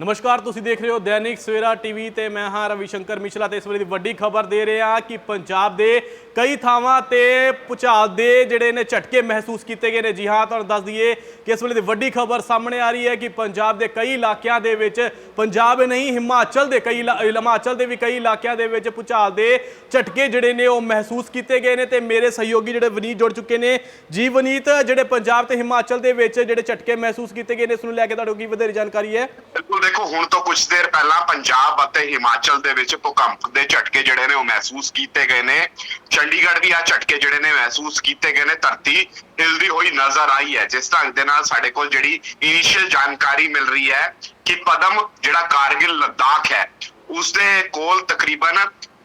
ਨਮਸਕਾਰ, ਤੁਸੀਂ ਦੇਖ ਰਹੇ ਹੋ ਦੈਨਿਕ ਸਵੇਰਾ ਟੀਵੀ ਤੇ ਮੈਂ ਹਾਂ ਰਵੀ ਸ਼ੰਕਰ ਮਿਸ਼ਰਾ ਤੇ ਇਸ ਵੇਲੇ ਦੀ ਵੱਡੀ ਖਬਰ ਦੇ ਰਹੇ ਹਾਂ ਕਿ ਪੰਜਾਬ ਦੇ ਕਈ ਥਾਵਾਂ ਤੇ ਭੁਚਾਲ ਦੇ ਜਿਹੜੇ ਨੇ ਝਟਕੇ ਮਹਿਸੂਸ ਕੀਤੇ ਗਏ ਨੇ। ਜੀ ਹਾਂ, ਤੁਹਾਨੂੰ ਦੱਸ ਦਈਏ ਕਿ ਇਸ ਵੇਲੇ ਦੀ ਵੱਡੀ ਖਬਰ ਸਾਹਮਣੇ ਆ ਰਹੀ ਹੈ ਕਿ ਪੰਜਾਬ ਦੇ ਕਈ ਇਲਾਕਿਆਂ ਦੇ ਵਿੱਚ ਪੰਜਾਬ ਨਹੀਂ, ਹਿਮਾਚਲ ਦੇ ਕਈ ਇਲਾ- ਹਿਮਾਚਲ ਦੇ ਵੀ ਕਈ ਇਲਾਕਿਆਂ ਦੇ ਵਿੱਚ ਭੁਚਾਲ ਦੇ ਝਟਕੇ ਜਿਹੜੇ ਨੇ ਉਹ ਮਹਿਸੂਸ ਕੀਤੇ ਗਏ ਨੇ ਤੇ ਮੇਰੇ ਸਹਿਯੋਗੀ ਜਿਹੜੇ ਵਨੀਤ ਜੁੜ ਚੁੱਕੇ ਨੇ। ਜੀ ਵਨੀਤ, ਜਿਹੜੇ ਪੰਜਾਬ ਤੇ ਹਿਮਾਚਲ ਦੇ ਵਿੱਚ ਜਿਹੜੇ ਝਟਕੇ ਮਹਿਸੂਸ ਕੀਤੇ ਗਏ ਨੇ, ਇਸ ਨੂੰ ਲੈ ਕੇ ਤੁਹਾਡੇ ਕੀ ਵਧੇਰੇ ਜਾਣਕਾਰੀ ਹੈ? ਬਿਲਕੁਲ ਦੇਖੋ, ਹੁਣ ਤੋਂ ਕੁਝ ਦੇਰ ਪਹਿਲਾਂ ਪੰਜਾਬ ਅਤੇ ਹਿਮਾਚਲ ਦੇ ਵਿੱਚ ਭੂਕੰਪ ਦੇ ਝਟਕੇ ਜਿਹੜੇ ਨੇ ਉਹ ਮਹਿਸੂਸ ਕੀਤੇ ਗਏ ਨੇ। ਚੰਡੀਗੜ੍ਹ ਵੀ ਆ ਝਟਕੇ ਜਿਹੜੇ ਨੇ ਮਹਿਸੂਸ ਕੀਤੇ ਗਏ ਨੇ। ਧਰਤੀ ਹਿਲਦੀ ਹੋਈ ਨਜ਼ਰ ਆਈ ਹੈ। ਜਿਸ ਢੰਗ ਦੇ ਨਾਲ ਸਾਡੇ ਕੋਲ ਜਿਹੜੀ ਇਨੀਸ਼ੀਅਲ ਜਾਣਕਾਰੀ ਮਿਲ ਰਹੀ ਹੈ ਕਿ ਪਦਮ, ਜਿਹੜਾ ਕਾਰਗਿਲ ਲੱਦਾਖ ਹੈ ਉਸ ਦੇ ਕੋਲ ਤਕਰੀਬਨ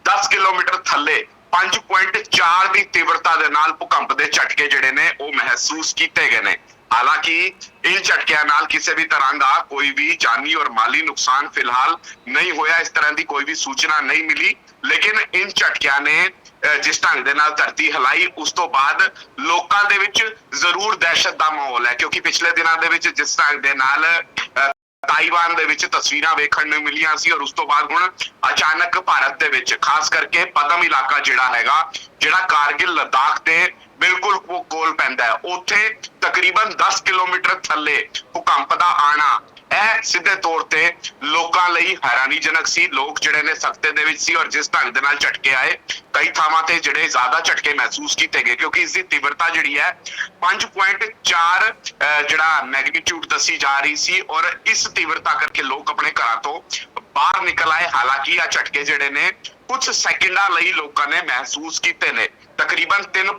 10 ਕਿਲੋਮੀਟਰ ਥੱਲੇ 5.4 ਦੀ ਤੀਬਰਤਾ ਦੇ ਨਾਲ ਭੂਕੰਪ ਦੇ ਝਟਕੇ ਜਿਹੜੇ ਨੇ ਉਹ ਮਹਿਸੂਸ ਕੀਤੇ ਗਏ ਨੇ। ਹਾਲਾਂਕਿ ਇਨ ਝਟਕਿਆਂ ਨਾਲ ਕਿਸੇ ਵੀ ਤਰ੍ਹਾਂ ਦਾ ਕੋਈ ਵੀ ਜਾਨੀ ਔਰ ਮਾਲੀ ਨੁਕਸਾਨ ਫਿਲਹਾਲ ਨਹੀਂ ਹੋਇਆ ਇਸ ਤਰ੍ਹਾਂ ਦੀ ਕੋਈ ਵੀ ਸੂਚਨਾ ਨਹੀਂ ਮਿਲੀ। ਲੇਕਿਨ ਇਨ ਝਟਕਿਆਂ ਨੇ ਅਹ, ਜਿਸ ਢੰਗ ਦੇ ਨਾਲ ਧਰਤੀ ਹਿਲਾਈ ਉਸ ਤੋਂ ਬਾਅਦ ਲੋਕਾਂ ਦੇ ਵਿੱਚ ਜ਼ਰੂਰ ਦਹਿਸ਼ਤ ਦਾ ਮਾਹੌਲ ਹੈ। ਕਿਉਂਕਿ ਪਿਛਲੇ ਦਿਨਾਂ ਦੇ ਵਿੱਚ ਜਿਸ ਢੰਗ ਦੇ ਨਾਲ ਅਹ, ਤਾਈਵਾਨ ਦੇ ਵਿੱਚ ਤਸਵੀਰਾਂ ਵੇਖਣ ਨੂੰ ਮਿਲੀਆਂ ਸੀ ਔਰ ਉਸ ਤੋਂ ਬਾਅਦ ਹੁਣ ਅਚਾਨਕ ਭਾਰਤ ਦੇ ਵਿੱਚ, ਖਾਸ ਕਰਕੇ ਪਦਮ ਇਲਾਕਾ ਜਿਹੜਾ ਹੈਗਾ, ਜਿਹੜਾ ਕਾਰਗਿਲ ਲਦਾਖ ਦੇ ਬਿਲਕੁਲ ਕੋਲ ਪੈਂਦਾ ਹੈ। ਉੱਥੇ ਤਕਰੀਬਨ 10 ਕਿਲੋਮੀਟਰ ਥੱਲੇ ਭੂਕੰਪ ਦਾ ਆਣਾ ਇਹ ਸਿੱਧੇ ਤੌਰ ਤੇ ਲੋਕਾਂ ਲਈ ਹੈਰਾਨੀਜਨਕ ਸੀ। ਲੋਕ ਜਿਹੜੇ ਨੇ ਸਖਤੇ ਦੇ ਵਿੱਚ ਸੀ ਔਰ ਜਿਸ ਢੰਗ ਦੇ ਨਾਲ ਝਟਕੇ ਆਏ, ਕਈ ਥਾਵਾਂ ਤੇ ਜਿਹੜੇ ਜ਼ਿਆਦਾ ਝਟਕੇ ਮਹਿਸੂਸ ਕੀਤੇ ਗਏ, ਕਿਉਂਕਿ ਇਸ ਦੀ ਤੀਬਰਤਾ ਜਿਹੜੀ ਹੈ 5.4 ਜਿਹੜਾ ਮੈਗਨੀਟਿਊਡ ਦੱਸੀ ਜਾ ਰਹੀ ਸੀ ਔਰ ਇਸ ਤੀਬਰਤਾ ਕਰਕੇ ਲੋਕ ਆਪਣੇ ਘਰਾਂ ਤੋਂ ਬਾਹਰ ਨਿਕਲ ਆਏ। ਹਾਲਾਂਕਿ ਆ ਝਟਕੇ ਜਿਹੜੇ ਨੇ ਕੁਝ ਸੈਕਿੰਡਾਂ ਲਈ ਲੋਕਾਂ ਨੇ ਮਹਿਸੂਸ ਕੀਤੇ ਨੇ। ਤਕਰੀਬਨ 3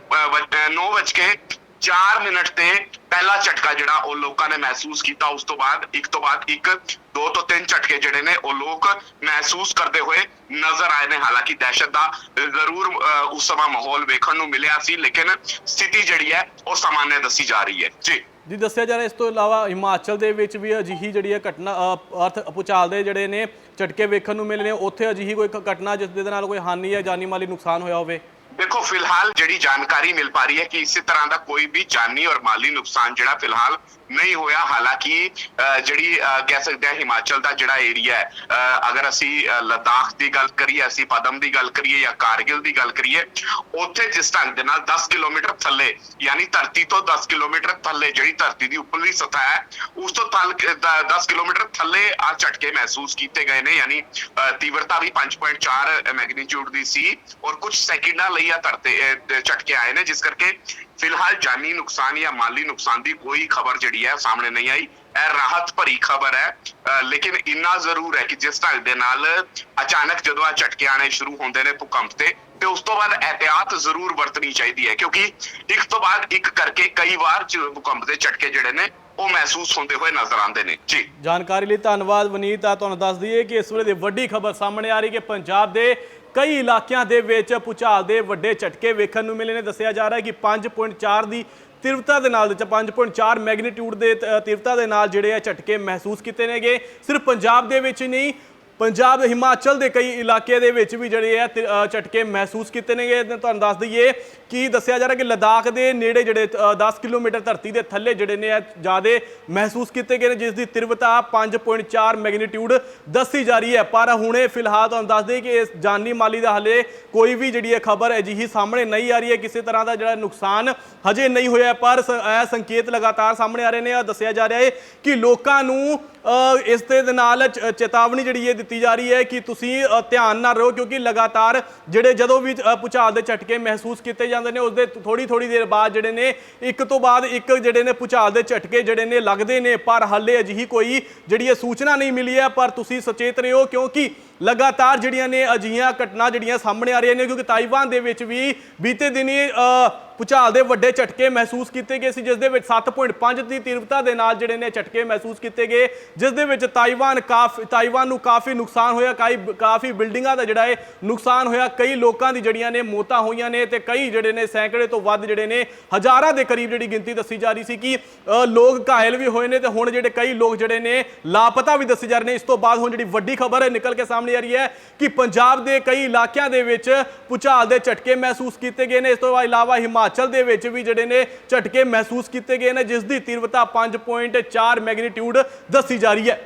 9 ਵਜੇ 4 ਮਿੰਟ ਤੇ ਪਹਿਲਾ ਝਟਕਾ ਜਿਹੜਾ ਉਹ ਲੋਕਾਂ ਨੇ ਮਹਿਸੂਸ ਕੀਤਾ, ਉਸ ਤੋਂ ਬਾਅਦ, ਇੱਕ ਤੋਂ ਬਾਅਦ ਇੱਕ, ਦੋ ਤੋਂ ਤਿੰਨ ਝਟਕੇ ਜਿਹੜੇ ਨੇ ਉਹ ਲੋਕ ਮਹਿਸੂਸ ਕਰਦੇ ਹੋਏ ਨਜ਼ਰ ਆਏ ਨੇ। ਹਾਲਾਂਕਿ ਦਹਿਸ਼ਤ ਦਾ ਜ਼ਰੂਰ ਉਸ ਸਮਾਂ ਮਾਹੌਲ ਵੇਖਣ ਨੂੰ ਮਿਲਿਆ ਸੀ, ਲੇਕਿਨ ਸਥਿਤੀ ਜਿਹੜੀ ਹੈ, ਉਹ ਸਾਮਾਨਯ ਦੱਸੀ ਜਾ ਰਹੀ ਹੈ। ਜੀ। ਜੀ, ਦੱਸਿਆ ਜਾ ਰਿਹਾ ਇਸ ਤੋਂ ਇਲਾਵਾ ਹਿਮਾਚਲ ਦੇ ਵਿੱਚ ਵੀ ਅਜਿਹੀ ਜਿਹੜੀ ਹੈ ਘਟਨਾ ਅਰਥ ਭੁਚਾਲ ਦੇ ਜਿਹੜੇ ਨੇ ਝਟਕੇ ਵੇਖਣ ਨੂੰ ਮਿਲੇ ਨੇ। ਉੱਥੇ ਅਜਿਹੀ ਕੋਈ ਘਟਨਾ ਜਿਸ ਦੇ ਨਾਲ ਕੋਈ ਹਾਨੀ ਜਾਂ ਜਾਨੀ ਮਾਲੀ ਨੁਕਸਾਨ ਹੋਇਆ ਹੋਵੇ। ਦੇਖੋ ਫਿਲਹਾਲ ਜਿਹੜੀ ਜਾਣਕਾਰੀ ਮਿਲ ਪਾ ਰਹੀ ਹੈ ਕਿ ਇਸੇ ਤਰ੍ਹਾਂ ਦਾ ਕੋਈ ਵੀ ਜਾਨੀ ਔਰ ਮਾਲੀ ਨੁਕਸਾਨ ਜਿਹੜਾ ਫਿਲਹਾਲ ਨਹੀਂ ਹੋਇਆ। ਹਾਲਾਂਕਿ ਅਹ, ਜਿਹੜੀ ਅਹ, ਕਹਿ ਸਕਦੇ ਹਾਂ ਹਿਮਾਚਲ ਦਾ ਜਿਹੜਾ ਏਰੀਆ ਹੈ ਅਗਰ ਅਸੀਂ ਅਹ, ਲੱਦਾਖ ਦੀ ਗੱਲ ਕਰੀਏ ਅਸੀਂ ਪਦਮ ਦੀ ਗੱਲ ਕਰੀਏ ਜਾਂ ਕਾਰਗਿਲ ਦੀ ਗੱਲ ਕਰੀਏ ਉੱਥੇ ਜਿਸ ਢੰਗ ਦੇ ਨਾਲ 10 ਕਿਲੋਮੀਟਰ ਥੱਲੇ ਯਾਨੀ ਧਰਤੀ ਤੋਂ 10 ਕਿਲੋਮੀਟਰ ਥੱਲੇ ਜਿਹੜੀ ਧਰਤੀ ਦੀ ਉੱਪਰਲੀ ਸਤਹ ਹੈ ਉਸ ਤੋਂ ਥੱਲ 10 ਕਿਲੋਮੀਟਰ ਥੱਲੇ ਆ ਝਟਕੇ ਮਹਿਸੂਸ ਕੀਤੇ ਗਏ ਨੇ। ਯਾਨੀ ਅਹ, ਤੀਬਰਤਾ ਵੀ 5.4 ਮੈਗਨੀਟਿਊਡ ਦੀ ਸੀ ਔਰ ਕੁਝ ਸੈਕਿੰਡਾਂ ਲਈ ਆ ਧਰਤੇ ਝਟਕੇ ਆਏ ਨੇ, ਜਿਸ ਕਰਕੇ ਫਿਲਹਾਲ ਜਾਨੀ ਨੁਕਸਾਨ ਜਾਂ ਮਾਲੀ ਨੁਕਸਾਨ ਦੀ ਕੋਈ ਖਬਰ ਜਿਹੜੀ ਹੈ ਸਾਹਮਣੇ ਨਹੀਂ ਆਈ। ਇਹ ਰਾਹਤ ਭਰੀ ਖਬਰ ਹੈ। ਲੇਕਿਨ ਇੰਨਾ ਜ਼ਰੂਰ ਹੈ ਕਿ ਜਿਸ ਢੰਗ ਦੇ ਨਾਲ ਅਚਾਨਕ ਜਦੋਂ ਆ ਝਟਕੇ ਆਣੇ ਸ਼ੁਰੂ ਹੁੰਦੇ ਨੇ ਭੂਕੰਪ ਤੇ ਤੇ ਉਸ ਤੋਂ ਬਾਅਦ ਇਹਤਿਆਤ ਜ਼ਰੂਰ ਵਰਤਣੀ ਚਾਹੀਦੀ ਹੈ। ਕਿਉਂਕਿ ਇੱਕ ਤੋਂ ਬਾਅਦ ਇੱਕ ਕਰਕੇ ਕਈ ਵਾਰ ਭੂਕੰਪ ਦੇ ਝਟਕੇ ਜਿਹੜੇ ਨੇ ਉਹ ਮਹਿਸੂਸ ਹੁੰਦੇ ਹੋਏ ਨਜ਼ਰ ਆਉਂਦੇ ਨੇ। ਜੀ। ਜਾਣਕਾਰੀ ਲਈ ਧੰਨਵਾਦ ਵਨੀਤ ਆ, ਤੁਹਾਨੂੰ ਦੱਸ ਦਈਏ ਕਿ ਇਸ ਵੇਲੇ ਦੀ ਵੱਡੀ ਖਬਰ ਸਾਹਮਣੇ ਆ ਰਹੀ ਕਿ ਪੰਜਾਬ ਦੇ ਕਈ ਇਲਾਕਿਆਂ ਦੇ ਵਿੱਚ ਭੁਚਾਲ ਦੇ ਵੱਡੇ ਝਟਕੇ ਵੇਖਣ ਨੂੰ ਮਿਲੇ ਨੇ। ਦੱਸਿਆ ਜਾ ਰਿਹਾ ਹੈ ਕਿ 5.4 ਦੀ ਤੀਬਰਤਾ ਦੇ ਨਾਲ ਚ 5.4 ਮੈਗਨੀਟਿਊਡ ਦੇ ਤ- ਦੇ ਨਾਲ ਜਿਹੜੇ ਆ ਝਟਕੇ ਮਹਿਸੂਸ ਕੀਤੇ ਨੇਗੇ। ਸਿਰਫ ਪੰਜਾਬ ਦੇ ਵਿੱਚ ਹੀ ਨਹੀਂ ਪੰਜਾਬ ਹਿਮਾਚਲ ਦੇ ਕਈ ਇਲਾਕੇ ਦੇ ਵਿੱਚ ਵੀ ਜਿਹੜੇ ਆ ਤ- ਝਟਕੇ ਮਹਿਸੂਸ ਕੀਤੇ ਨੇਗੇ। ਤੁਹਾਨੂੰ ਦੱਸ ਦਈਏ ਕਿ ਦੱਸਿਆ ਜਾ ਰਿਹਾ ਕਿ ਲਦਾਖ ਦੇ ਨੇੜੇ ਜਿਹੜੇ ਅ, 10 ਕਿਲੋਮੀਟਰ ਧਰਤੀ ਦੇ ਥੱਲੇ ਜਿਹੜੇ ਨੇ ਜ਼ਿਆਦਾ ਮਹਿਸੂਸ ਕੀਤੇ ਗਏ ਨੇ ਜਿਸ ਦੀ ਤੀਬਰਤਾ 5.4 ਮੈਗਨੀਟਿਊਡ ਦੱਸੀ ਜਾ ਰਹੀ ਹੈ। ਪਰ ਹੁਣੇ ਫਿਲਹਾਲ ਤੁਹਾਨੂੰ ਦੱਸ ਦਈਏ ਕਿ ਇਸ ਜਾਨੀ ਮਾਲੀ ਦਾ ਹਲੇ ਕੋਈ ਵੀ ਜਿਹੜੀ ਹੈ ਖਬਰ ਅਜਿਹੀ ਸਾਹਮਣੇ ਨਹੀਂ ਆ ਰਹੀ ਹੈ। ਕਿਸੇ ਤਰ੍ਹਾਂ ਦਾ ਜਿਹੜਾ ਨੁਕਸਾਨ ਹਜੇ ਨਹੀਂ ਹੋਇਆ ਪਰ ਸ- ਇਹ ਸੰਕੇਤ ਲਗਾਤਾਰ ਸਾਹਮਣੇ ਆ ਰਹੇ ਨੇ। ਦੱਸਿਆ ਜਾ ਰਿਹਾ ਹੈ ਕਿ ਲੋਕਾਂ ਨੂੰ ਇਸ ਦੇ ਨਾਲ ਚ- ਚੇਤਾਵਨੀ ਜਿਹੜੀ ਹੈ ਕੀਤੀ ਜਾ ਰਹੀ ਹੈ ਕਿ ਤੁਸੀਂ ਧਿਆਨ ਨਾਲ ਰਹੋ ਕਿਉਂਕਿ ਲਗਾਤਾਰ ਜਿਹੜੇ ਜਦੋਂ ਵੀ ਅ, ਭੂਚਾਲ ਦੇ ਝਟਕੇ ਮਹਿਸੂਸ ਕੀਤੇ ਜਾਂਦੇ ਨੇ ਉਸ ਦੇ ਥੋੜੀ ਥੋੜੀ ਦੇਰ ਬਾਅਦ ਜਿਹੜੇ ਨੇ ਇੱਕ ਤੋਂ ਬਾਅਦ ਇੱਕ ਜਿਹੜੇ ਨੇ ਭੂਚਾਲ ਦੇ ਝਟਕੇ ਜਿਹੜੇ ਨੇ ਲੱਗਦੇ ਨੇ ਪਰ ਹਾਲੇ ਅਜਿਹੀ ਕੋਈ ਜਿਹੜੀ ਇਹ ਸੂਚਨਾ ਨਹੀਂ ਮਿਲੀ ਹੈ ਪਰ ਤੁਸੀਂ ਸੁਚੇਤ ਰਹੋ ਕਿਉਂਕਿ ਲਗਾਤਾਰ ਜਿਹੜੀਆਂ ਨੇ ਅਜਿਹੀਆਂ ਘਟਨਾ ਜਿਹੜੀਆਂ ਸਾਹਮਣੇ ਆ ਰਹੀਆਂ ਨੇ ਕਿਉਂਕਿ ਤਾਈਵਾਨ ਦੇ ਵਿੱਚ ਵੀ ਬੀਤੇ ਦਿਨੀ ਅ, ਭੂਚਾਲ ਦੇ ਵੱਡੇ ਝਟਕੇ ਮਹਿਸੂਸ ਕੀਤੇ ਗਏ ਸੀ ਜਿਸ ਦੇ ਵਿੱਚ 7.5 ਦੀ ਤੀਬਰਤਾ ਦੇ ਨਾਲ ਜਿਹੜੇ ਨੇ ਝਟਕੇ ਮਹਿਸੂਸ ਕੀਤੇ ਗਏ ਜਿਸ ਦੇ ਵਿੱਚ ਤਾਈਵਾਨ ਕਾਫੀ ਤਾਈਵਾਨ ਨੂੰ ਕਾਫੀ ਨੁਕਸਾਨ ਹੋਇਆ ਕਈ ਕਾਫੀ ਬਿਲਡਿੰਗਾਂ ਦਾ ਜਿਹੜਾ ਹੈ ਨੁਕਸਾਨ ਹੋਇਆ ਕਈ ਲੋਕਾਂ ਦੀ ਜਿਹੜੀਆਂ ਨੇ ਮੌਤਾਂ ਹੋਈਆਂ ਨੇ ਤੇ ਕਈ ਜਿਹੜੇ ਨੇ ਸੈਂਕੜੇ ਤੋਂ ਵੱਧ ਜਿਹੜੇ ਨੇ ਹਜ਼ਾਰਾਂ ਦੇ ਕਰੀਬ ਜਿਹੜੀ ਗਿਣਤੀ ਦੱਸੀ ਜਾ ਰਹੀ ਸੀ ਕਿ ਲੋਕ ਘਾਇਲ ਵੀ ਹੋਏ ਨੇ ਤੇ ਹੁਣ ਜਿਹੜੇ ਕਈ ਲੋਕ ਜਿਹੜੇ ਨੇ ਲਾਪਤਾ ਵੀ ਦੱਸੇ ਜਾ ਰਹੇ ਨੇ ਇਸ ਤੋਂ ਬਾਅਦ ਹੁਣ ਜਿਹੜੀ ਵੱਡੀ ਖਬਰ ਹੈ ਨਿਕਲ ਕੇ ਸਾਹਮਣੇ ਆ ਰਹੀ ਹੈ ਕਿ ਪੰਜਾਬ ਦੇ ਕਈ ਇਲਾਕਿਆਂ ਦੇ ਵਿੱਚ ਭੂਚਾਲ ਦੇ ਝਟਕੇ ਮਹਿਸੂਸ ਕੀਤੇ ਗਏ ਨੇ। ਇਸ ਤੋਂ ਇਲਾਵਾ ਹਿਮਾਚਲ ਦੇ ਵਿੱਚ ਵੀ ਜਿਹੜੇ ਨੇ ਝਟਕੇ ਮਹਿਸੂਸ ਕੀਤੇ ਗਏ ਨੇ, ਜਿਸ ਦੀ ਤੀਬਰਤਾ 5.4 ਮੈਗਨੀਟਿਊਡ ਦੱਸੀ ਜਾ ਰਹੀ ਹੈ।